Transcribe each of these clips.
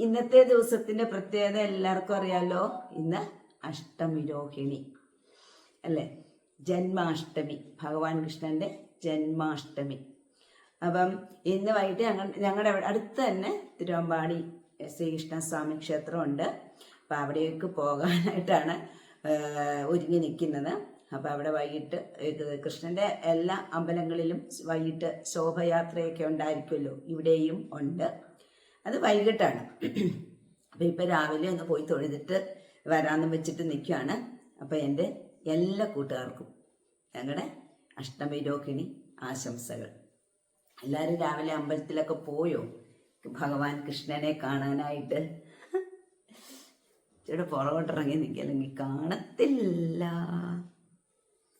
ഇന്നത്തെ ദിവസത്തിന്റെ പ്രത്യേകത എല്ലാവർക്കും അറിയാലോ. ഇന്ന് അഷ്ടമി രോഹിണി അല്ലേ? ജന്മാഷ്ടമി ഭഗവാൻ കൃഷ്ണന്റെ ജന്മാഷ്ടമി. അപ്പം ഇന്ന് വൈകിട്ട് ഞങ്ങൾ ഞങ്ങളുടെ അടുത്ത് തന്നെ തിരുവമ്പാടി ശ്രീകൃഷ്ണസ്വാമി ക്ഷേത്രമുണ്ട്. അപ്പം അവിടേക്ക് പോകാനായിട്ടാണ് ഒരുങ്ങി നിൽക്കുന്നത് അപ്പം അവിടെ വൈകിട്ട് കൃഷ്ണന്റെ എല്ലാ അമ്പലങ്ങളിലും വൈകിട്ട് ശോഭയാത്രയൊക്കെ ഉണ്ടായിരിക്കുമല്ലോ. ഇവിടെയും ഉണ്ട്. അത് വൈകിട്ടാണ്. അപ്പം ഇപ്പം രാവിലെ ഒന്ന് പോയി തൊഴുതിട്ട് വരാമെന്ന് വെച്ചിട്ട് നിൽക്കുകയാണ് അപ്പം എന്റെ എല്ലാ കൂട്ടുകാർക്കും ഞങ്ങളുടെ അഷ്ടമിരോഹിണി ആശംസകൾ. എല്ലാവരും രാവിലെ അമ്പലത്തിലൊക്കെ പോയോ? ഭഗവാൻ കൃഷ്ണനെ കാണാനായിട്ട്. ഇവിടെ പുറകോട്ടിറങ്ങി കാണത്തില്ല.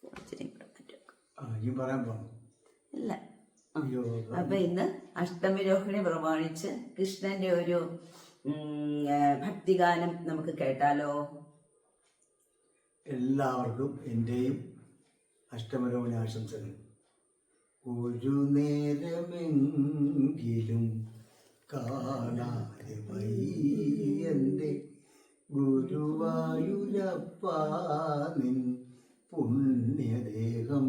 വെക്കാം. പറയാൻ പോകുന്നു ഇല്ല. അപ്പൊ ഇന്ന് അഷ്ടമി രോഹിണി പ്രമാണിച്ച് കൃഷ്ണന്റെ ഒരു ഭക്തിഗാനം നമുക്ക് കേട്ടാലോ? എല്ലാവർക്കും എന്റെയും അഷ്ടമരോഹിണി ആശംസകൾ. ഒരു നേരമെങ്കിലും കാണാതെ വയ്യന്റെ ഗുരുവായൂരപ്പ നിൻ പുണ്യദേഹം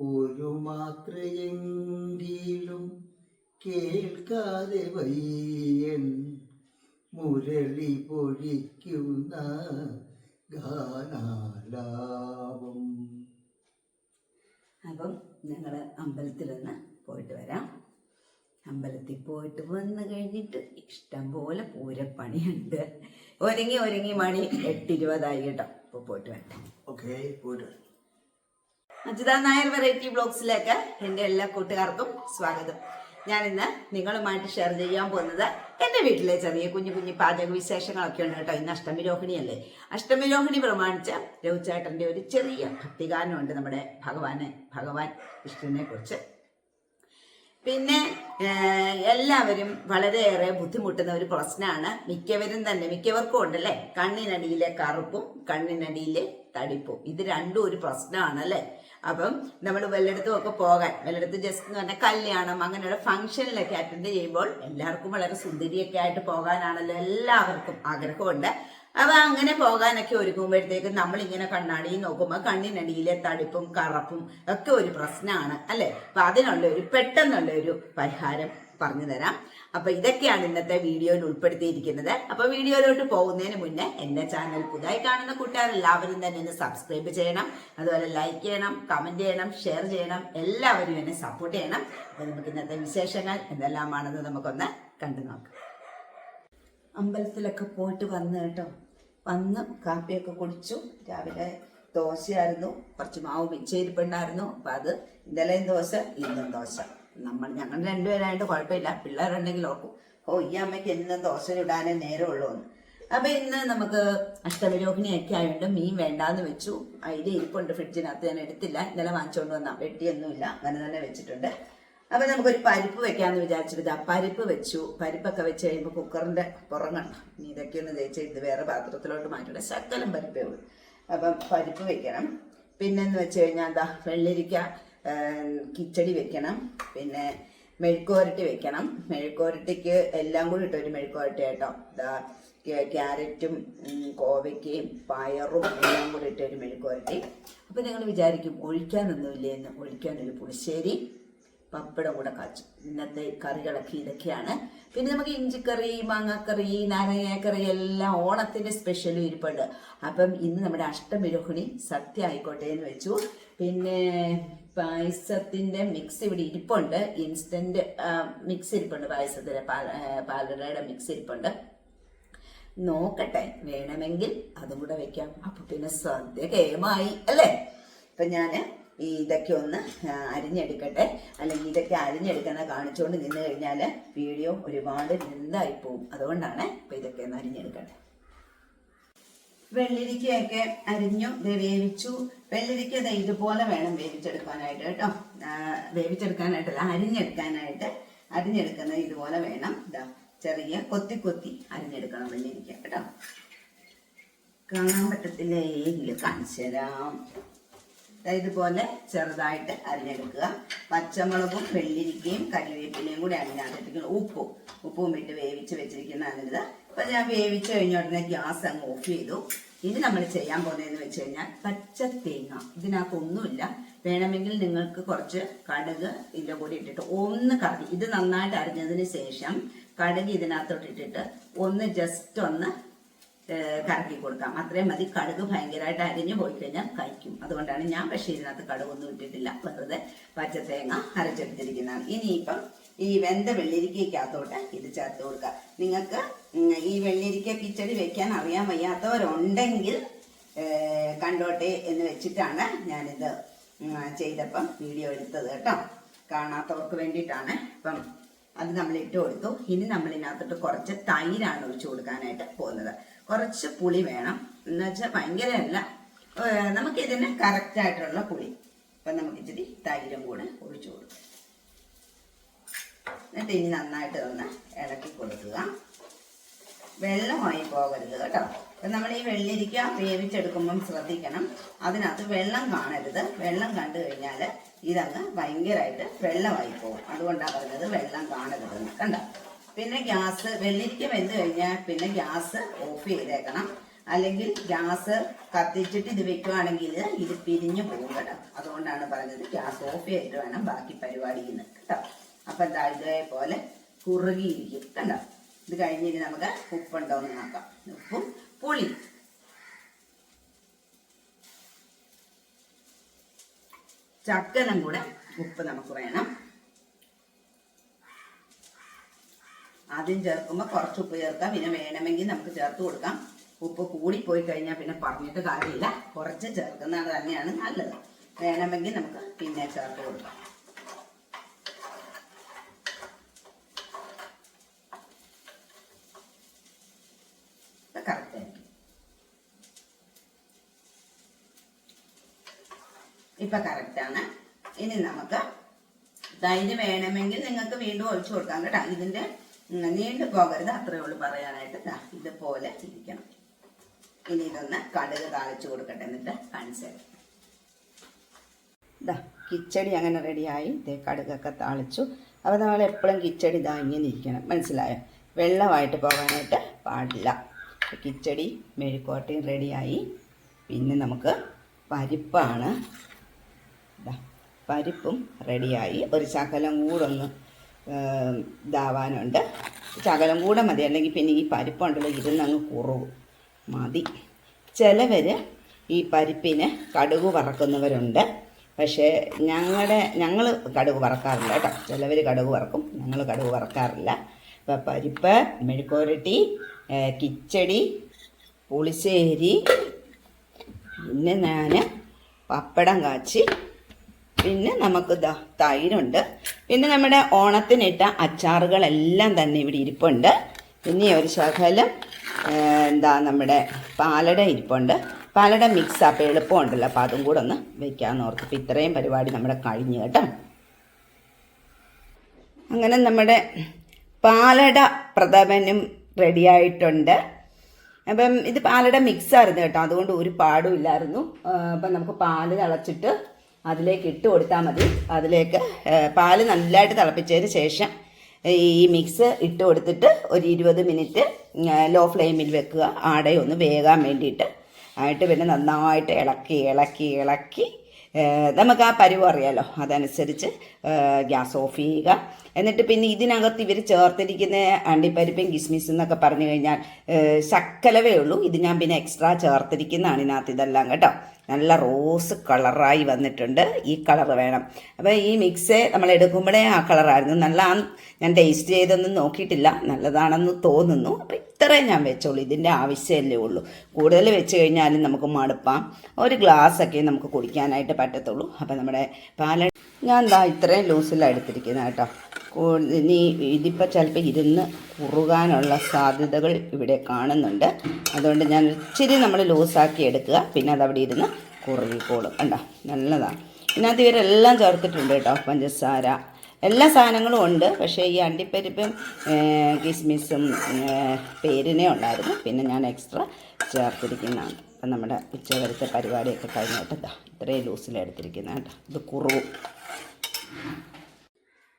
ഒരു മാത്രയെങ്കിലും കേൾക്കാതെ വയ്യൻ മുരളി പൊഴിക്കുന്ന ഗാനാലാപം. അപ്പം ഞങ്ങൾ അമ്പലത്തിലൊന്ന് പോയിട്ട് വരാം. അമ്പലത്തിൽ പോയിട്ട് വന്ന് കഴിഞ്ഞിട്ട് ഇഷ്ടം പോലെ പൂരപ്പണിയുണ്ട്. ഒരുങ്ങി ഒരുങ്ങി മണി എട്ടിരുപതായി കേട്ടോ. അപ്പോൾ പോയിട്ട് വരട്ടെ ഓക്കെ പോയിട്ട്. അജിത നായർ വെറൈറ്റി ബ്ലോഗ്സിലേക്ക് എന്റെ എല്ലാ കൂട്ടുകാർക്കും സ്വാഗതം. ഞാൻ ഇന്ന് നിങ്ങളുമായിട്ട് ഷെയർ ചെയ്യാൻ പോകുന്നത് എന്റെ വീട്ടിലെ ചെറിയ കുഞ്ഞു കുഞ്ഞു പാചക വിശേഷങ്ങളൊക്കെ ഉണ്ട് കേട്ടോ. ഇന്ന് അഷ്ടമിരോഹിണിയല്ലേ അഷ്ടമിരോഹിണി പ്രമാണിച്ച രഘുചേട്ടന്റെ ഒരു ചെറിയ ഭക്തിഗാനമുണ്ട് നമ്മുടെ ഭഗവാനെ ഭഗവാൻ കൃഷ്ണനെ കുറിച്ച്. പിന്നെ എല്ലാവരും വളരെയേറെ ബുദ്ധിമുട്ടുന്ന ഒരു പ്രശ്നമാണ്. മിക്കവരും തന്നെ മിക്കവർക്കും ഉണ്ടല്ലേ കണ്ണിനടിയിലെ കറുപ്പും കണ്ണിനടിയിലെ തടിപ്പും. ഇത് രണ്ടും ഒരു പ്രശ്നമാണ് അല്ലേ? അപ്പം നമ്മൾ വല്ലയിടത്തും ഒക്കെ പോകാൻ. വല്ലയിടത്തും ജസ്റ്റ് എന്ന് പറഞ്ഞാൽ കല്യാണം അങ്ങനെയുള്ള ഫംഗ്ഷനിലൊക്കെ അറ്റൻഡ് ചെയ്യുമ്പോൾ എല്ലാവർക്കും വളരെ സുന്ദരിയൊക്കെ ആയിട്ട് പോകാനാണല്ലോ എല്ലാവർക്കും ആഗ്രഹമുണ്ട്. അപ്പൊ അങ്ങനെ പോകാനൊക്കെ ഒരുങ്ങുമ്പോഴത്തേക്കും നമ്മൾ ഇങ്ങനെ കണ്ണാടി നോക്കുമ്പോൾ കണ്ണിനടിയിലെ തടിപ്പും കറപ്പും ഒക്കെ ഒരു പ്രശ്നമാണ് അല്ലെ? അപ്പൊ അതിനുള്ള ഒരു പെട്ടെന്നുള്ള ഒരു പരിഹാരം പറഞ്ഞു തരാം. അപ്പൊ ഇതൊക്കെയാണ് ഇന്നത്തെ വീഡിയോയിൽ ഉൾപ്പെടുത്തിയിരിക്കുന്നത്. അപ്പൊ വീഡിയോയിലോട്ട് പോകുന്നതിന് മുന്നേ എന്റെ ചാനൽ പുതുതായി കാണുന്ന കൂട്ടുകാർ എല്ലാവരും തന്നെ ഒന്ന് സബ്സ്ക്രൈബ് ചെയ്യണം. അതുപോലെ ലൈക്ക് ചെയ്യണം കമന്റ് ചെയ്യണം ഷെയർ ചെയ്യണം. എല്ലാവരും എന്നെ സപ്പോർട്ട് ചെയ്യണം. അപ്പൊ നമുക്ക് ഇന്നത്തെ വിശേഷങ്ങൾ എന്തെല്ലാമാണെന്ന് നമുക്കൊന്ന് കണ്ടു നോക്കാം. അമ്പലത്തിലൊക്കെ പോയിട്ട് വന്നു കേട്ടോ. വന്ന് കാപ്പിയൊക്കെ കുടിച്ചു. രാവിലെ ദോശയായിരുന്നു. കുറച്ച് മാവ് മിച്ചയിരിപ്പുണ്ടായിരുന്നു അപ്പം അത് ഇന്നലെയും ദോശ ഇന്നും ദോശ. നമ്മൾ ഞങ്ങൾ രണ്ടുപേരായിട്ട് കുഴപ്പമില്ല. പിള്ളേരുണ്ടെങ്കിൽ ഓർക്കും ഓ ഈ അമ്മയ്ക്ക് എന്നും ദോശ ഇടാനേ നേരമുള്ളൂ എന്ന് അപ്പൊ ഇന്ന് നമുക്ക് അഷ്ടമിരോഹിണിയൊക്കെ ആയതുകൊണ്ട് മീൻ വേണ്ടാന്ന് വെച്ചു. അതിൽ ഇരിപ്പുണ്ട് ഫ്രിഡ്ജിനകത്ത് ഞാൻ എടുത്തില്ല. ഇന്നലെ വാങ്ങിച്ചുകൊണ്ട് വന്ന. വെട്ടിയൊന്നുമില്ല. അങ്ങനെ തന്നെ വെച്ചിട്ടുണ്ട്. അപ്പൊ നമുക്കൊരു പരിപ്പ് വെക്കാന്ന് വിചാരിച്ചിട്ട് പരിപ്പ് വെച്ചു. പരിപ്പൊക്കെ വെച്ച് കഴിയുമ്പോൾ കുക്കറിന്റെ പുറം കണ്ട ഇതൊക്കെ ഒന്ന് തേച്ച് ഇത് വേറെ പാത്രത്തിലോട്ട് മാറ്റണം. ശക്കലം പരിപ്പേ ഉള്ളൂ. അപ്പം പരിപ്പ് വെക്കണം. പിന്നെന്ന് വെച്ച് കഴിഞ്ഞാൽ എന്താ വെള്ളരിക്ക കിച്ചടി വെക്കണം. പിന്നെ മെഴുക്കുവരട്ടി വെക്കണം. മെഴുക്കുവരട്ടിക്ക് എല്ലാം കൂടി ഇട്ടൊരു മെഴുക്കുവരട്ടി കേട്ടോ ഇതാ ക്യാരറ്റും കോവയ്ക്കയും പയറും എല്ലാം കൂടി ഇട്ട ഒരു മെഴുക്കുവരട്ടി. അപ്പം നിങ്ങൾ വിചാരിക്കും ഒഴിക്കാനൊന്നുമില്ലേ എന്ന്. ഒഴിക്കാനൊരു പുളിശ്ശേരി പപ്പടം കൂടെ കാച്ചു. ഇന്നത്തെ കറികളൊക്കെ ഇതൊക്കെയാണ്. പിന്നെ നമുക്ക് ഇഞ്ചിക്കറി മാങ്ങാക്കറി നാരങ്ങാക്കറി എല്ലാം ഓണത്തിന്റെ സ്പെഷ്യലും ഇരിപ്പുണ്ട്. അപ്പം ഇന്ന് നമ്മുടെ അഷ്ടമിരോഹിണി സത്യ ആയിക്കോട്ടെ എന്ന് വെച്ചു. പിന്നെ പായസത്തിന്റെ മിക്സ് ഇവിടെ ഇരിപ്പുണ്ട്. ഇൻസ്റ്റന്റ് മിക്സ് ഇരിപ്പുണ്ട് പായസത്തിന്റെ പാല പാലടയുടെ മിക്സ് ഇരിപ്പുണ്ട്. നോക്കട്ടെ വേണമെങ്കിൽ അതും കൂടെ വെക്കാം. അപ്പൊ പിന്നെ സദ്യ കേമായി അല്ലേ? അപ്പൊ ഈ ഇതൊക്കെ ഒന്ന് അരിഞ്ഞെടുക്കട്ടെ. അല്ലെങ്കിൽ ഇതൊക്കെ അരിഞ്ഞെടുക്കുന്ന കാണിച്ചുകൊണ്ട് നിന്ന് കഴിഞ്ഞാൽ വീഡിയോ ഒരുപാട് നിന്തായി പോവും. അതുകൊണ്ടാണ് ഇപ്പം ഇതൊക്കെ ഒന്ന് അരിഞ്ഞെടുക്കട്ടെ. വെള്ളരിക്കയൊക്കെ അരിഞ്ഞു വേവിച്ചു. വെള്ളരിക്ക ഇതുപോലെ വേണം വേവിച്ചെടുക്കാനായിട്ട് കേട്ടോ. വേവിച്ചെടുക്കാനായിട്ടല്ല അരിഞ്ഞെടുക്കാനായിട്ട് അരിഞ്ഞെടുക്കുന്നത് ഇതുപോലെ വേണം. ഇതാ ചെറിയ കൊത്തി കൊത്തി അരിഞ്ഞെടുക്കണം വെള്ളിരിക്ക കേട്ടോ. കാണാൻ പറ്റത്തില്ലേ? എങ്കിൽ കാണിച്ചു തരാം. ഇതുപോലെ ചെറുതായിട്ട് അരിഞ്ഞെടുക്കുക. പച്ചമുളകും വെള്ളിരിക്കയും കരിവേപ്പിലയും കൂടി അതിനകത്തിട്ട് ഉപ്പും ഉപ്പും ഇട്ട് വേവിച്ച് വെച്ചിരിക്കുന്നതാണിത് അപ്പൊ ഞാൻ വേവിച്ച് കഴിഞ്ഞ ഉടനെ ഗ്യാസ് അങ്ങ് ഓഫ് ചെയ്തു. ഇനി നമ്മൾ ചെയ്യാൻ പോകുന്നതെന്ന് വെച്ച് കഴിഞ്ഞാൽ പച്ച തേങ്ങ. ഇതിനകത്തൊന്നുമില്ല വേണമെങ്കിൽ നിങ്ങൾക്ക് കുറച്ച് കടുക് ഇതിന്റെ കൂടി ഇട്ടിട്ട് ഒന്ന് കറി ഇത് നന്നായിട്ട് അരിഞ്ഞതിന് ശേഷം കടുക് ഇതിനകത്തോട്ട് ഇട്ടിട്ട് ഒന്ന് ജസ്റ്റ് ഒന്ന് കറക്കി കൊടുക്കാം. അത്രയും മതി. കടുക് ഭയങ്കരമായിട്ട് അരിഞ്ഞു പോയി കഴിഞ്ഞാൽ കഴിക്കും. അതുകൊണ്ടാണ് ഞാൻ പക്ഷേ ഇതിനകത്ത് കടുകൊന്നും ഇട്ടിട്ടില്ല. വെറുതെ പച്ച തേങ്ങ അരച്ചെടുത്തിരിക്കുന്നതാണ്. ഇനിയിപ്പം ഈ വെന്ത വെള്ളിരിക്കയ്ക്കകത്തോട്ട് ഇത് ചേർത്ത് കൊടുക്കുക നിങ്ങൾക്ക് ഈ വെള്ളിരിക്ക കിച്ചടി വെക്കാൻ അറിയാൻ വയ്യാത്തവരുണ്ടെങ്കിൽ കണ്ടോട്ടെ എന്ന് വെച്ചിട്ടാണ് ഞാനിത് ചെയ്തപ്പം വീഡിയോ എടുത്തത് കേട്ടോ. കാണാത്തവർക്ക് വേണ്ടിയിട്ടാണ്. ഇപ്പം അത് നമ്മൾ ഇട്ട് കൊടുത്തു. ഇനി നമ്മൾ ഇതിനകത്തോട്ട് കുറച്ച് തൈരാണ് ഒഴിച്ചു കൊടുക്കാനായിട്ട് പോകുന്നത്. കുറച്ച് പുളി വേണം. എന്ന് വെച്ചാൽ ഭയങ്കരമല്ല അല്ല നമുക്ക് ഇതിന് കറക്റ്റ് ആയിട്ടുള്ള പുളി. അപ്പം നമുക്ക് ഇച്ചിരി തൈരും കൂടെ ഒഴിച്ചു കൊടുക്കും. എന്നിട്ട് ഇനി നന്നായിട്ട് ഒന്ന് ഇളക്കി കൊടുക്കുക. വെള്ളമായി പോകരുത് കേട്ടോ. അപ്പം നമ്മൾ ഈ വെള്ളിരിക്ക വേവിച്ചെടുക്കുമ്പം ശ്രദ്ധിക്കണം. അതിനകത്ത് വെള്ളം കാണരുത്. വെള്ളം കണ്ടു കഴിഞ്ഞാൽ ഇതങ്ങ് ഭയങ്കരമായിട്ട് വെള്ളമായി പോകും. അതുകൊണ്ടാണ് പറഞ്ഞത് വെള്ളം കാണരുത് കണ്ട? പിന്നെ ഗ്യാസ് വെള്ളിരിക്ക വെന്ത് കഴിഞ്ഞാൽ പിന്നെ ഗ്യാസ് ഓഫ് ചെയ്തേക്കണം. അല്ലെങ്കിൽ ഗ്യാസ് കത്തിച്ചിട്ട് ഇത് വെക്കുവാണെങ്കിൽ ഇത് പിരിഞ്ഞു പോകും കേട്ടോ. അതുകൊണ്ടാണ് പറഞ്ഞത് ഗ്യാസ് ഓഫ് ചെയ്തിട്ട് വേണം ബാക്കി പരിപാടിയിൽ നിന്ന് കേട്ടോ അപ്പം എന്താ ഇതേപോലെ കുറുകിയിരിക്കും. കണ്ടോ? ഇത് കഴിഞ്ഞിട്ട് നമുക്ക് ഉപ്പുണ്ടോ എന്ന് നോക്കാം. ഉപ്പും പുളി. ചക്കനം കൂടെ ഉപ്പ് നമുക്ക് വേണം. ആദ്യം ചേർക്കുമ്പോൾ കുറച്ച് ഉപ്പ് ചേർക്കാം. പിന്നെ വേണമെങ്കിൽ നമുക്ക് ചേർത്ത് കൊടുക്കാം. ഉപ്പ് കൂടിപ്പോയി കഴിഞ്ഞാൽ പിന്നെ പറഞ്ഞിട്ട് കാര്യമില്ല. കുറച്ച് ചേർക്കുന്നത് തന്നെയാണ് നല്ലത്. വേണമെങ്കിൽ നമുക്ക് പിന്നെ ചേർത്ത് കൊടുക്കാം. ഇപ്പൊ കറക്റ്റ് ആണ്. ഇനി നമുക്ക് തൈര് വേണമെങ്കിൽ നിങ്ങൾക്ക് വീണ്ടും ഒഴിച്ചു കൊടുക്കാം കേട്ടോ. ഇതിന്റെ നീണ്ടു പോകരുത് അത്രയേ ഉള്ളൂ പറയാനായിട്ട്. ഇതുപോലെ ഇരിക്കണം. ഇനി ഇതൊന്ന് കടുക് താളിച്ചു കൊടുക്കട്ടെ എന്നിട്ട് കാണിച്ചു കിച്ചടി അങ്ങനെ റെഡിയായി. ഇതേ കടുകൊക്കെ താളിച്ചു. അപ്പോൾ നമ്മൾ എപ്പോഴും കിച്ചടി ഇതാ ഇങ്ങനെ ഇരിക്കണം. മനസ്സിലായോ? വെള്ളമായിട്ട് പോകാനായിട്ട് പാടില്ല. കിച്ചടി മെഴുക്കോട്ടയും റെഡിയായി. പിന്നെ നമുക്ക് പരിപ്പാണ്. പരിപ്പും റെഡിയായി. ഒരു ശകലം കൂടൊന്ന് ഇതാവാനുണ്ട്. ശകലം കൂടെ മതി. അല്ലെങ്കിൽ പിന്നെ ഈ പരിപ്പുണ്ടല്ലോ ഇരുന്നങ്ങ് കുറവ്. മതി. ചിലവർ ഈ പരിപ്പിന് കടുക് വറക്കുന്നവരുണ്ട്. പക്ഷേ ഞങ്ങളുടെ ഞങ്ങൾ കടുക് വറക്കാറില്ല കേട്ടോ. ചിലവർ കടുക് വറക്കും ഞങ്ങൾ കടുക് വറക്കാറില്ല. ഇപ്പം പരിപ്പ് മെഴുക്കോരട്ടി കിച്ചടി പുളിശ്ശേരി പിന്നെ ഞാൻ പപ്പടം കാച്ചി പിന്നെ നമുക്ക് ഇതാ തൈരുണ്ട്. പിന്നെ നമ്മുടെ ഓണത്തിനിട്ട അച്ചാറുകളെല്ലാം തന്നെ ഇവിടെ ഇരിപ്പുണ്ട്. പിന്നെ ഒരു ശകലം എന്താ നമ്മുടെ പാലട ഇരിപ്പുണ്ട്. പാലട മിക്സ് അപ്പം എളുപ്പമുണ്ടല്ലോ അപ്പോൾ അതും കൂടെ ഒന്ന് വെക്കാമെന്ന് ഓർത്ത് അപ്പോൾ ഇത്രയും പരിപാടി നമ്മുടെ കഴിഞ്ഞു കേട്ടോ. അങ്ങനെ നമ്മുടെ പാലട പ്രഥമനും റെഡിയായിട്ടുണ്ട് അപ്പം ഇത് പാലട മിക്സ് ആയിരുന്നു കേട്ടോ അതുകൊണ്ട് ഒരു പാടും ഇല്ലായിരുന്നു അപ്പം നമുക്ക് പാൽ തിളച്ചിട്ട് അതിലേക്ക് ഇട്ട് കൊടുത്താൽ മതി. അതിലേക്ക് പാൽ നല്ലതായിട്ട് തിളപ്പിച്ചതിന് ശേഷം ഈ മിക്സ് ഇട്ട് കൊടുത്തിട്ട് ഒരു ഇരുപത് മിനിറ്റ് ലോ ഫ്ലെയിമിൽ വെക്കുക. ആടയൊന്ന് വേകാൻ വേണ്ടിയിട്ട്. ആയിട്ട് പിന്നെ നന്നായിട്ട് ഇളക്കി ഇളക്കി ഇളക്കി നമുക്ക് ആ പരുവം അറിയാലോ. അതനുസരിച്ച് ഗ്യാസ് ഓഫ് ചെയ്യുക. എന്നിട്ട് പിന്നെ ഇതിനകത്ത് ഇവർ ചേർത്തിരിക്കുന്ന അണ്ടിപ്പരിപ്പും കിസ്മിസ് എന്നൊക്കെ പറഞ്ഞു കഴിഞ്ഞാൽ ശക്കലവേ ഉള്ളൂ. ഇത് ഞാൻ പിന്നെ എക്സ്ട്രാ ചേർത്തിരിക്കുന്നതാണ് ഇതിനകത്ത് ഇതെല്ലാം കേട്ടോ. നല്ല റോസ് കളറായി വന്നിട്ടുണ്ട് ഈ കളർ വേണം. അപ്പോൾ ഈ മിക്സ് നമ്മൾ എടുക്കുമ്പോഴേ ആ കളറായിരുന്നു നല്ല ഞാൻ ടേസ്റ്റ് ചെയ്തൊന്നും നോക്കിയിട്ടില്ല. നല്ലതാണെന്ന് തോന്നുന്നു. അപ്പോൾ ഇത്ര ഞാൻ വെച്ചോളൂ. ഇതിന്റെ ആവശ്യമല്ലേ ഉള്ളൂ. കൂടുതൽ വെച്ച് കഴിഞ്ഞാലും നമുക്ക് മടുപ്പാം. ഒരു ഗ്ലാസ് ഒക്കെ നമുക്ക് കുടിക്കാനായിട്ട് പറ്റത്തുള്ളൂ. അപ്പം നമ്മുടെ പാല ഞാൻ എന്താ ഇത്രയും ലൂസിലാണ് എടുത്തിരിക്കുന്നത് കേട്ടോ. ഇനി ഇതിപ്പോൾ ചിലപ്പോൾ ഇരുന്ന് കുറുകാനുള്ള സാധ്യതകൾ ഇവിടെ കാണുന്നുണ്ട്. അതുകൊണ്ട് ഞാൻ ഇച്ചിരി നമ്മൾ ലൂസാക്കി എടുക്കുക. പിന്നെ അതവിടെ ഇരുന്ന് കുറുകിക്കോളും. കണ്ടോ? നല്ലതാണ് ഇതിനകത്ത് ഇവരെല്ലാം ചേർത്തിട്ടുണ്ട് കേട്ടോ. പഞ്ചസാര എല്ലാ സാധനങ്ങളും ഉണ്ട്. പക്ഷേ ഈ അണ്ടിപ്പരിപ്പും കിസ്മിസും പേരിനെ ഉണ്ടായിരുന്നു. പിന്നെ ഞാൻ എക്സ്ട്രാ ചേർത്തിരിക്കുന്നതാണ്. അപ്പം നമ്മുടെ ഉച്ചവരത്തെ പരിപാടിയൊക്കെ കഴിഞ്ഞിട്ട് ഇതാ ഇത്രയും ലൂസിലെടുത്തിരിക്കുന്നത് കേട്ടോ. ഇത് കുറവും.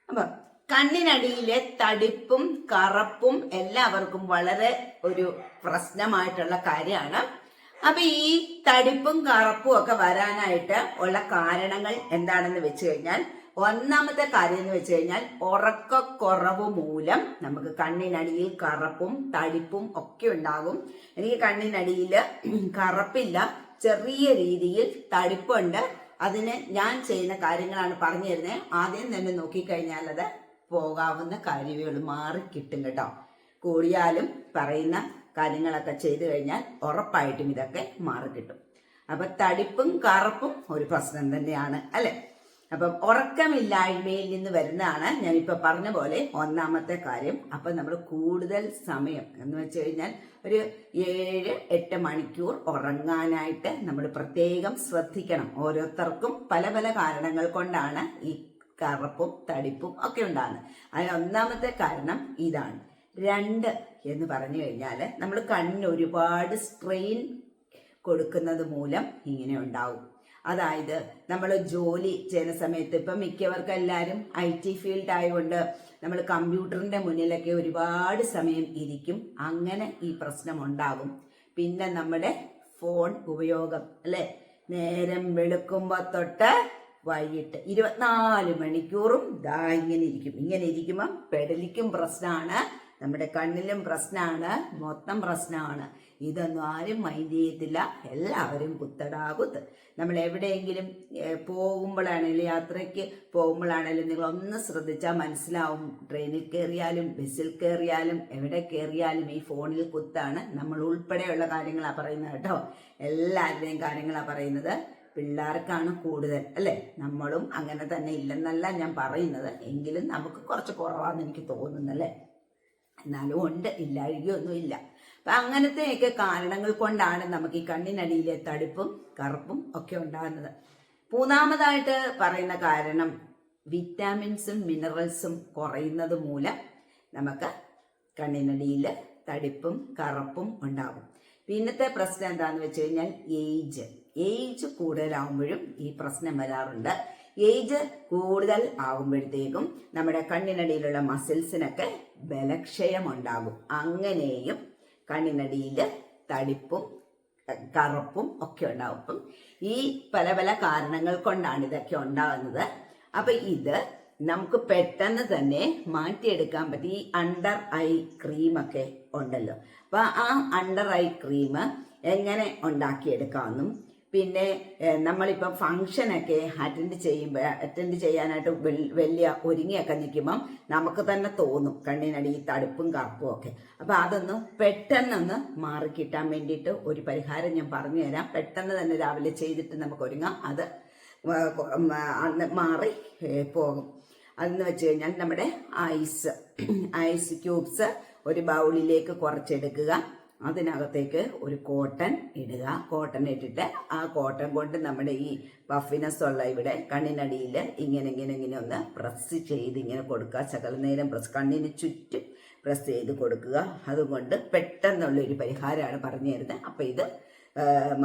അപ്പം കണ്ണിനടിയിലെ തടിപ്പും കറപ്പും എല്ലാവർക്കും വളരെ ഒരു പ്രശ്നമായിട്ടുള്ള കാര്യമാണ്. അപ്പൊ ഈ തടിപ്പും കറുപ്പും ഒക്കെ വരാനായിട്ട് ഉള്ള കാരണങ്ങൾ എന്താണെന്ന് വെച്ച് കഴിഞ്ഞാൽ ഒന്നാമത്തെ കാര്യം എന്ന് വെച്ച് കഴിഞ്ഞാൽ ഉറക്കക്കുറവ് മൂലം നമുക്ക് കണ്ണിനടിയിൽ കറുപ്പും തടിപ്പും ഒക്കെ ഉണ്ടാകും. എനിക്ക് കണ്ണിനടിയിൽ കറുപ്പില്ല. ചെറിയ രീതിയിൽ തടിപ്പുണ്ട്. അതിന് ഞാൻ ചെയ്യുന്ന കാര്യങ്ങളാണ് പറഞ്ഞു തരുന്നത് ആദ്യം തന്നെ നോക്കിക്കഴിഞ്ഞാൽ അത് പോകാവുന്ന കാര്യങ്ങൾ മാറി കിട്ടും കേട്ടോ. കൂടിയാലും പറയുന്ന കാര്യങ്ങളൊക്കെ ചെയ്തു കഴിഞ്ഞാൽ ഉറപ്പായിട്ടും ഇതൊക്കെ മാറി കിട്ടും. അപ്പൊ തടിപ്പും കറുപ്പും ഒരു പ്രശ്നം തന്നെയാണ് അല്ലെ? അപ്പം ഉറക്കമില്ലായ്മയിൽ നിന്ന് വരുന്നതാണ് ഞാനിപ്പോൾ പറഞ്ഞ പോലെ ഒന്നാമത്തെ കാര്യം. അപ്പം നമ്മൾ കൂടുതൽ സമയം എന്ന് വെച്ച് കഴിഞ്ഞാൽ ഒരു ഏഴ് എട്ട് മണിക്കൂർ ഉറങ്ങാനായിട്ട് നമ്മൾ പ്രത്യേകം ശ്രദ്ധിക്കണം. ഓരോരുത്തർക്കും പല പല കാരണങ്ങൾ കൊണ്ടാണ് ഈ കറുപ്പും തടിപ്പും ഒക്കെ ഉണ്ടാകുന്നത്. അതിന് ഒന്നാമത്തെ കാരണം ഇതാണ്. രണ്ട് എന്ന് പറഞ്ഞു കഴിഞ്ഞാൽ നമ്മൾ കണ്ണിന് ഒരുപാട് സ്ട്രെയിൻ കൊടുക്കുന്നത് മൂലം ഇങ്ങനെ ഉണ്ടാവും. അതായത് നമ്മൾ ജോലി ചെയ്യുന്ന സമയത്ത് ഇപ്പം മിക്കവർക്കും എല്ലാവരും ഐ ടി ഫീൽഡ് ആയതുകൊണ്ട് നമ്മൾ കമ്പ്യൂട്ടറിന്റെ മുന്നിലൊക്കെ ഒരുപാട് സമയം ഇരിക്കും. അങ്ങനെ ഈ പ്രശ്നം ഉണ്ടാകും പിന്നെ നമ്മുടെ ഫോൺ ഉപയോഗം അല്ലേ? നേരം വെളുക്കുമ്പോൾ തൊട്ട് വൈകിട്ട് ഇരുപത്തിനാല് മണിക്കൂറും ദാ ഇങ്ങനെ ഇരിക്കും. ഇങ്ങനെ ഇരിക്കുമ്പം പെടലിക്കും പ്രശ്നമാണ് നമ്മുടെ കണ്ണിലും പ്രശ്നമാണ് മൊത്തം പ്രശ്നമാണ് ഇതൊന്നും ആരും മൈൻഡ് ചെയ്യത്തില്ല. എല്ലാവരും കുത്തടാ കുത്ത് നമ്മൾ എവിടെയെങ്കിലും പോകുമ്പോഴാണെങ്കിലും യാത്രയ്ക്ക് പോകുമ്പോഴാണെങ്കിലും നിങ്ങൾ ഒന്ന് ശ്രദ്ധിച്ചാൽ മനസ്സിലാവും. ട്രെയിനിൽ കയറിയാലും ബസ്സിൽ കയറിയാലും എവിടെ കയറിയാലും ഈ ഫോണിൽ കുത്താണ്. നമ്മൾ ഉൾപ്പെടെയുള്ള കാര്യങ്ങളാണ് പറയുന്നത് കേട്ടോ. എല്ലാവരുടെയും കാര്യങ്ങളാണ് പറയുന്നത്. പിള്ളേർക്കാണ് കൂടുതൽ അല്ലേ? നമ്മളും അങ്ങനെ തന്നെ ഇല്ലെന്നല്ല ഞാൻ പറയുന്നത്. എങ്കിലും നമുക്ക് കുറച്ച് കുറവാണെന്ന് എനിക്ക് തോന്നുന്നല്ലേ? എന്നാലും ഉണ്ട് ഇല്ലാഴികയൊന്നും ഇല്ല. അപ്പം അങ്ങനത്തെയൊക്കെ കാരണങ്ങൾ കൊണ്ടാണ് നമുക്ക് ഈ കണ്ണിനടിയിലെ തടിപ്പും കറുപ്പും ഒക്കെ ഉണ്ടാകുന്നത്. മൂന്നാമതായിട്ട് പറയുന്ന കാരണം വിറ്റാമിൻസും മിനറൽസും കുറയുന്നത് മൂലം നമുക്ക് കണ്ണിനടിയിൽ തടിപ്പും കറുപ്പും ഉണ്ടാകും. പിന്നത്തെ പ്രശ്നം എന്താണെന്ന് വെച്ച് കഴിഞ്ഞാൽ ഏജ് ഏജ് കൂടുതലാവുമ്പോഴും ഈ പ്രശ്നം വരാറുണ്ട്. ഏജ് കൂടുതൽ ആകുമ്പോഴത്തേക്കും നമ്മുടെ കണ്ണിനടിയിലുള്ള മസിൽസിനൊക്കെ ബലക്ഷയം ഉണ്ടാകും അങ്ങനെയും കണ്ണിനടിയിൽ തടിപ്പും കറുപ്പും ഒക്കെ ഉണ്ടാവും. അപ്പം ഈ പല പല കാരണങ്ങൾ കൊണ്ടാണ് ഇതൊക്കെ ഉണ്ടാകുന്നത്. അപ്പൊ ഇത് നമുക്ക് പെട്ടെന്ന് തന്നെ മാറ്റിയെടുക്കാൻ പറ്റി ഈ അണ്ടർ ഐ ക്രീമൊക്കെ ഉണ്ടല്ലോ. അപ്പൊ ആ അണ്ടർ ഐ ക്രീം എങ്ങനെ ഉണ്ടാക്കിയെടുക്കാമെന്നും പിന്നെ നമ്മളിപ്പം ഫങ്ഷനൊക്കെ അറ്റൻഡ് ചെയ്യുമ്പോൾ അറ്റൻഡ് ചെയ്യാനായിട്ട് വലിയ ഒരുങ്ങിയൊക്കെ നിൽക്കുമ്പം നമുക്ക് തന്നെ തോന്നും കണ്ണിനടി തടുപ്പും കറുപ്പും ഒക്കെ. അപ്പം അതൊന്ന് പെട്ടെന്നൊന്ന് മാറിക്കിട്ടാൻ വേണ്ടിയിട്ട് ഒരു പരിഹാരം ഞാൻ പറഞ്ഞു തരാം. പെട്ടെന്ന് തന്നെ രാവിലെ ചെയ്തിട്ട് നമുക്ക് ഒരുങ്ങാം. അത് മാറി പോകും. അതെന്ന് വെച്ച് കഴിഞ്ഞാൽ നമ്മുടെ ഐസ് ഐസ് ക്യൂബ്സ് ഒരു ബൗളിലേക്ക് കുറച്ചെടുക്കുക. അതിനകത്തേക്ക് ഒരു കോട്ടൺ ഇടുക. കോട്ടൺ ഇട്ടിട്ട് ആ കോട്ടൺ കൊണ്ട് നമ്മുടെ ഈ പഫിനെസ് ഉള്ള ഇവിടെ കണ്ണിനടിയിൽ ഇങ്ങനെ ഇങ്ങനെ ഇങ്ങനെ ഒന്ന് പ്രസ് ചെയ്ത് ഇങ്ങനെ കൊടുക്കുക. ശകല നേരം പ്രസ് കണ്ണിന് ചുറ്റും പ്രസ് ചെയ്ത് കൊടുക്കുക. അതുകൊണ്ട് പെട്ടെന്നുള്ള ഒരു പരിഹാരമാണ് പറഞ്ഞു തരുന്നത്. അപ്പം ഇത്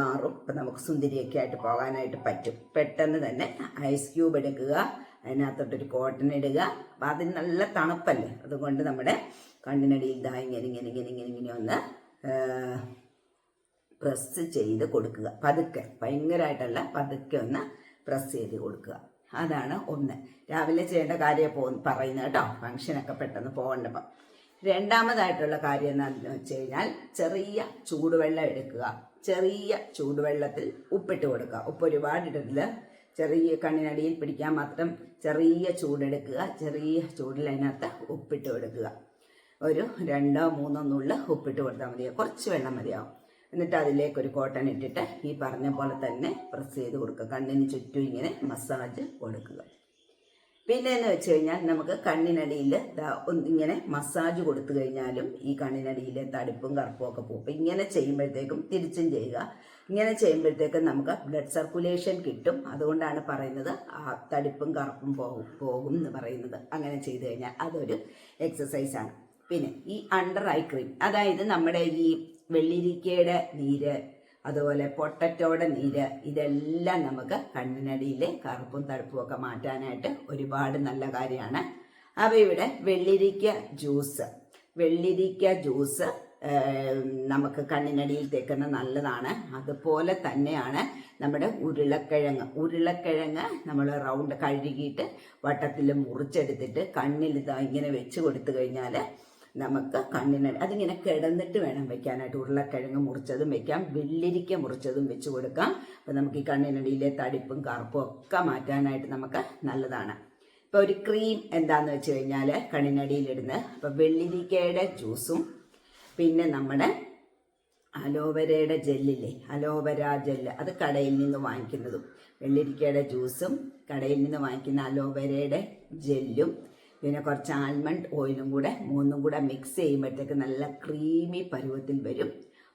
മാറും. അപ്പം നമുക്ക് സുന്ദരിയൊക്കെ ആയിട്ട് പോകാനായിട്ട് പറ്റും. പെട്ടെന്ന് തന്നെ ഐസ് ക്യൂബ് എടുക്കുക. അതിനകത്തോട്ടൊരു കോട്ടൺ ഇടുക. അപ്പം അതിന് നല്ല തണുപ്പല്ലേ? അതുകൊണ്ട് നമ്മുടെ കണ്ണിനടിയിൽ ഇതാ ഇങ്ങനെ ഇങ്ങനെ ഇങ്ങനെ ഇങ്ങനെ ഇങ്ങനെ ഒന്ന് പ്രസ് ചെയ്ത് കൊടുക്കുക. പതുക്കെ ഭയങ്കരമായിട്ടല്ല പതുക്കെ ഒന്ന് പ്രസ് ചെയ്ത് കൊടുക്കുക. അതാണ് ഒന്ന്. രാവിലെ ചെയ്യേണ്ട കാര്യം പോ പറയുന്നത് കേട്ടോ. ഫംഗ്ഷനൊക്കെ പെട്ടെന്ന് പോകേണ്ടപ്പം. രണ്ടാമതായിട്ടുള്ള കാര്യം എന്താണെന്ന് വെച്ച് കഴിഞ്ഞാൽ ചെറിയ ചൂടുവെള്ളം എടുക്കുക. ചെറിയ ചൂടുവെള്ളത്തിൽ ഉപ്പിട്ട് കൊടുക്കുക. ഉപ്പ് ഒരുപാട് ഇടരുത്. ചെറിയ കണ്ണിനടിയിൽ പിടിക്കാൻ മാത്രം ചെറിയ ചൂടെടുക്കുക. ചെറിയ ചൂടിൽ അതിനകത്ത് ഉപ്പിട്ട് കൊടുക്കുക. ഒരു രണ്ടോ മൂന്നോ നുള്ള ഉപ്പിട്ട് കൊടുത്താൽ മതിയാവും കുറച്ച് വെള്ളം മതിയാവും. എന്നിട്ട് അതിലേക്ക് ഒരു കോട്ടൺ ഇട്ടിട്ട് ഈ പറഞ്ഞ പോലെ തന്നെ പ്രസ് ചെയ്ത് കൊടുക്കുക. കണ്ണിന് ചുറ്റും ഇങ്ങനെ മസാജ് കൊടുക്കുക. പിന്നെ എന്ന് വെച്ച് കഴിഞ്ഞാൽ നമുക്ക് കണ്ണിനടിയിൽ ഇങ്ങനെ മസാജ് കൊടുത്തു കഴിഞ്ഞാലും ഈ കണ്ണിനടിയിലെ തടിപ്പും കറുപ്പും ഒക്കെ പോകും. ഇങ്ങനെ ചെയ്യുമ്പോഴത്തേക്കും തിരിച്ചും ചെയ്യുക. ഇങ്ങനെ ചെയ്യുമ്പോഴത്തേക്കും നമുക്ക് ബ്ലഡ് സർക്കുലേഷൻ കിട്ടും. അതുകൊണ്ടാണ് പറയുന്നത് ആ തടിപ്പും കറുപ്പും പോകും പോകും എന്ന് പറയുന്നത്. അങ്ങനെ ചെയ്തു കഴിഞ്ഞാൽ അതൊരു എക്സസൈസാണ് പിന്നെ ഈ അണ്ടർ ഐ ക്രീം അതായത് നമ്മുടെ ഈ വെള്ളിരിക്കയുടെ നീര് അതുപോലെ പൊട്ടറ്റോടെ നീര് ഇതെല്ലാം നമുക്ക് കണ്ണിനടിയിലെ കറുപ്പും തഴുപ്പും ഒക്കെ മാറ്റാനായിട്ട് ഒരുപാട് നല്ല കാര്യമാണ്. അപ്പോൾ ഇവിടെ വെള്ളിരിക്ക ജ്യൂസ് വെള്ളിരിക്ക ജ്യൂസ് നമുക്ക് കണ്ണിനടിയിൽ തേക്കുന്ന നല്ലതാണ്. അതുപോലെ തന്നെയാണ് നമ്മുടെ ഉരുളക്കിഴങ്ങ്. ഉരുളക്കിഴങ്ങ് നമ്മൾ റൗണ്ട് കഴുകിയിട്ട് വട്ടത്തിൽ മുറിച്ചെടുത്തിട്ട് കണ്ണിൽ ഇതാ ഇങ്ങനെ വെച്ച് കൊടുത്തു കഴിഞ്ഞാൽ നമുക്ക് കണ്ണിന് അതിങ്ങനെ കിടന്നിട്ട് വേണം വെക്കാനായിട്ട് ഉരുളക്കിഴങ്ങ് മുറിച്ചതും വെക്കാം. വെല്ലിരിക്ക മുറിച്ചതും വെച്ച് കൊടുക്കാം. അപ്പം നമുക്ക് ഈ കണ്ണിനടിയിലെ തടിപ്പും കറുപ്പും ഒക്കെ മാറ്റാനായിട്ട് നമുക്ക് നല്ലതാണ്. ഇപ്പോൾ ഒരു ക്രീം എന്താന്ന് വെച്ച് കഴിഞ്ഞാൽ കണ്ണിനടിയിലിടുന്നത്. അപ്പോൾ വെള്ളിരിക്കയുടെ ജ്യൂസും പിന്നെ നമ്മുടെ അലോവരയുടെ ജെല്ലില്ലേ? അലോവര ജെല്ല് അത് കടയിൽ നിന്ന് വാങ്ങിക്കുന്നതും. വെള്ളിരിക്കയുടെ ജ്യൂസും കടയിൽ നിന്ന് വാങ്ങിക്കുന്ന അലോവരയുടെ ജെല്ലും പിന്നെ കുറച്ച് ആൽമണ്ട് ഓയിലും കൂടെ മൂന്നും കൂടെ മിക്സ് ചെയ്യുമ്പോഴത്തേക്ക് നല്ല ക്രീമി പരുവത്തിൽ വരും.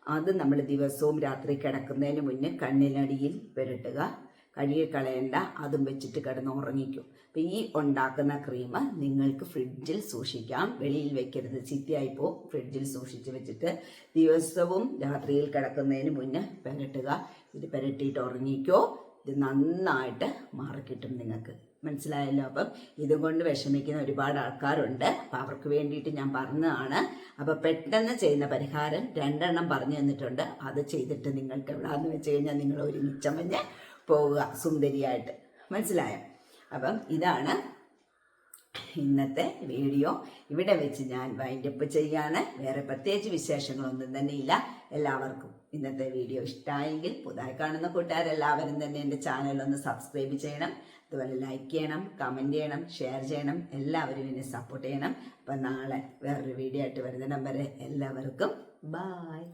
അത് നമ്മൾ ദിവസവും രാത്രി കിടക്കുന്നതിന് മുന്നേ കണ്ണിനടിയിൽ പുരട്ടുക. കഴുകി കളയണ്ട അതും വെച്ചിട്ട് കിടന്ന് ഉറങ്ങിക്കും. അപ്പം ഈ ഉണ്ടാക്കുന്ന ക്രീം നിങ്ങൾക്ക് ഫ്രിഡ്ജിൽ സൂക്ഷിക്കാം. വെളിയിൽ വെക്കരുത്. ചീത്തയായി പോകും ഫ്രിഡ്ജിൽ സൂക്ഷിച്ച് വെച്ചിട്ട് ദിവസവും രാത്രിയിൽ കിടക്കുന്നതിന് മുന്നേ പുരട്ടുക. ഇത് പുരട്ടിയിട്ട് ഉറങ്ങിക്കോ. ഇത് നന്നായിട്ട് മാറിക്കിട്ടും നിങ്ങൾക്ക്. മനസ്സിലായല്ലോ? അപ്പം ഇതുകൊണ്ട് വിഷമിക്കുന്ന ഒരുപാട് ആൾക്കാരുണ്ട്. അപ്പം അവർക്ക് വേണ്ടിയിട്ട് ഞാൻ പറഞ്ഞതാണ്. അപ്പം പെട്ടെന്ന് ചെയ്യുന്ന പരിഹാരം രണ്ടെണ്ണം പറഞ്ഞു തന്നിട്ടുണ്ട്. അത് ചെയ്തിട്ട് നിങ്ങൾക്ക് എവിടാന്ന് വെച്ച് കഴിഞ്ഞാൽ നിങ്ങൾ ഒരു മിച്ചമഞ്ഞ് പോവുക സുന്ദരിയായിട്ട്. മനസ്സിലായോ? അപ്പം ഇതാണ് ഇന്നത്തെ വീഡിയോ. ഇവിടെ വെച്ച് ഞാൻ വൈൻഡപ്പ് ചെയ്യാണ്. വേറെ പ്രത്യേകിച്ച് വിശേഷങ്ങളൊന്നും തന്നെ ഇല്ല. എല്ലാവർക്കും ഇന്നത്തെ വീഡിയോ ഇഷ്ടമായെങ്കിൽ പുതുതായി കാണുന്ന കൂട്ടുകാരെല്ലാവരും തന്നെ എന്റെ ചാനലൊന്ന് സബ്സ്ക്രൈബ് ചെയ്യണം. അതുപോലെ ലൈക്ക് ചെയ്യണം കമന്റ് ചെയ്യണം ഷെയർ ചെയ്യണം എല്ലാവരും എന്നെ സപ്പോർട്ട് ചെയ്യണം. അപ്പം നാളെ വേറൊരു വീഡിയോ ആയിട്ട് വരുന്ന വരെ എല്ലാവർക്കും ബായ്